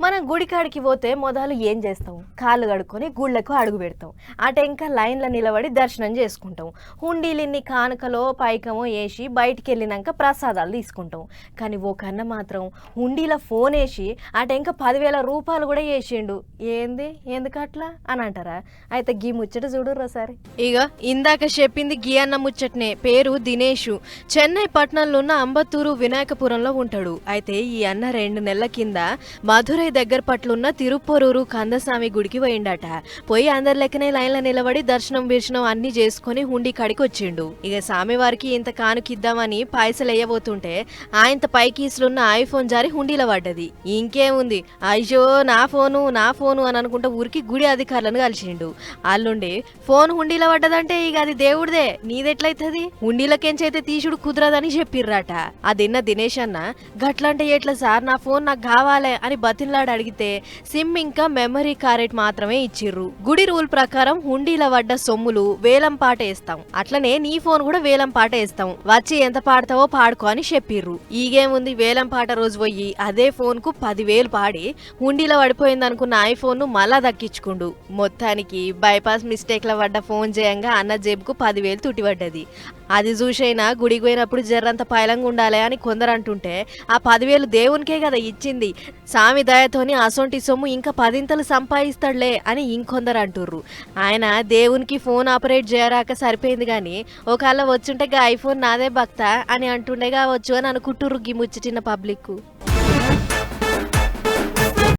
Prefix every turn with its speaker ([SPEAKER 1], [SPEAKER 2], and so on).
[SPEAKER 1] మనం గుడికాడికి పోతే మొదలు ఏం చేస్తాం కాళ్ళు కడుక్కొని గుళ్ళకు అడుగు పెడతాం అటు ఇంకా లైన్లో నిలబడి దర్శనం చేసుకుంటాం హుండీలిన్ని కానుకలో పైకమో వేసి బయటికి వెళ్ళినాక ప్రసాదాలు తీసుకుంటాం కానీ ఓ కన్న మాత్రం హుండీలో ఫోన్ వేసి అటు ఇంకా పదివేల రూపాయలు కూడా వేసిండు ఏంది? ఎందుకు అట్లా? అని అంటారా? అయితే గీ ముచ్చట చూడుర్రా సరే. ఇక ఇందాక చెప్పింది గీ అన్న ముచ్చటనే. పేరు దినేషు. చెన్నై పట్టణంలో ఉన్న అంబత్తూరు వినాయకపురంలో ఉంటాడు. అయితే ఈ అన్న రెండు నెలల కింద మధురై దగ్గర పట్లున్న తిరుప్పరూరు కందస్వామి గుడికి పోయిండట. పోయి అందరి లెక్కనే లైన్లో నిలబడి దర్శనం వీర్షణం అన్ని చేసుకుని హుండీ కాడికి వచ్చిండు. ఇక స్వామివారికి ఇంత కానుకిద్దామని పాయసలు వేయబోతుంటే ఆయనత పైకీసులున్న ఐఫోన్ జారి హుండీలో పడ్డది. ఇంకేముంది? అయ్యో నా ఫోను నా ఫోను అని అనుకుంటా ఊరికి గుడి అధికారులను కలిసిండు. అల్లుండి ఫోన్ హుండీలో పడ్డదంటే ఇక అది దేవుడిదే నీదెట్లయితది? హుండీలకెంచైతే తీసుడు కుదరదని చెప్పిర్రట. అదిన్న దినేష్ అన్న గట్లంటే ఎట్లా సార్? నా ఫోన్ నాకు కావాలే అని మాట్లాడి అడిగితే సిమ్ ఇంకా మెమరీ కారెట్ మాత్రమే ఇచ్చిర్రు. గుడి రూల్ ప్రకారం హుండీల పడ్డ సొమ్ములు వేలం పాట వేస్తాం. అట్లనే నీ ఫోన్ కూడా వేలం పాట వేస్తాం. వచ్చి ఎంత పాడతావో పాడుకో అని చెప్పిర్రు. ఈగేముంది వేలం పాట రోజు పోయి అదే ఫోన్కు పదివేలు పాడి హుండీలో పడిపోయింది అనుకున్న ఐఫోన్ను మళ్ళా దక్కించుకుండు. మొత్తానికి బైపాస్ మిస్టేక్ ల పడ్డ ఫోన్ చేయంగా అన్న జేబుకు పదివేలు తుటిపడ్డది. అది చూసైనా గుడికి పోయినప్పుడు జర్రంత పైలంగా ఉండాలి అని కొందరు అంటుంటే ఆ పదివేలు దేవునికే కదా ఇచ్చింది. సామి దయతోని అసొంటి సొమ్ము ఇంకా పదింతలు సంపాదిస్తాడులే అని ఇంకొందరు అంటుర్రు. ఆయన దేవునికి ఫోన్ ఆపరేట్ చేయరాక సరిపోయింది కానీ ఒకవేళ వచ్చుంటే గా ఐఫోన్ నాదే భక్త అని అంటుండే కావచ్చు అని అనుకుంటుర్రు గి ముచ్చటిన పబ్లిక్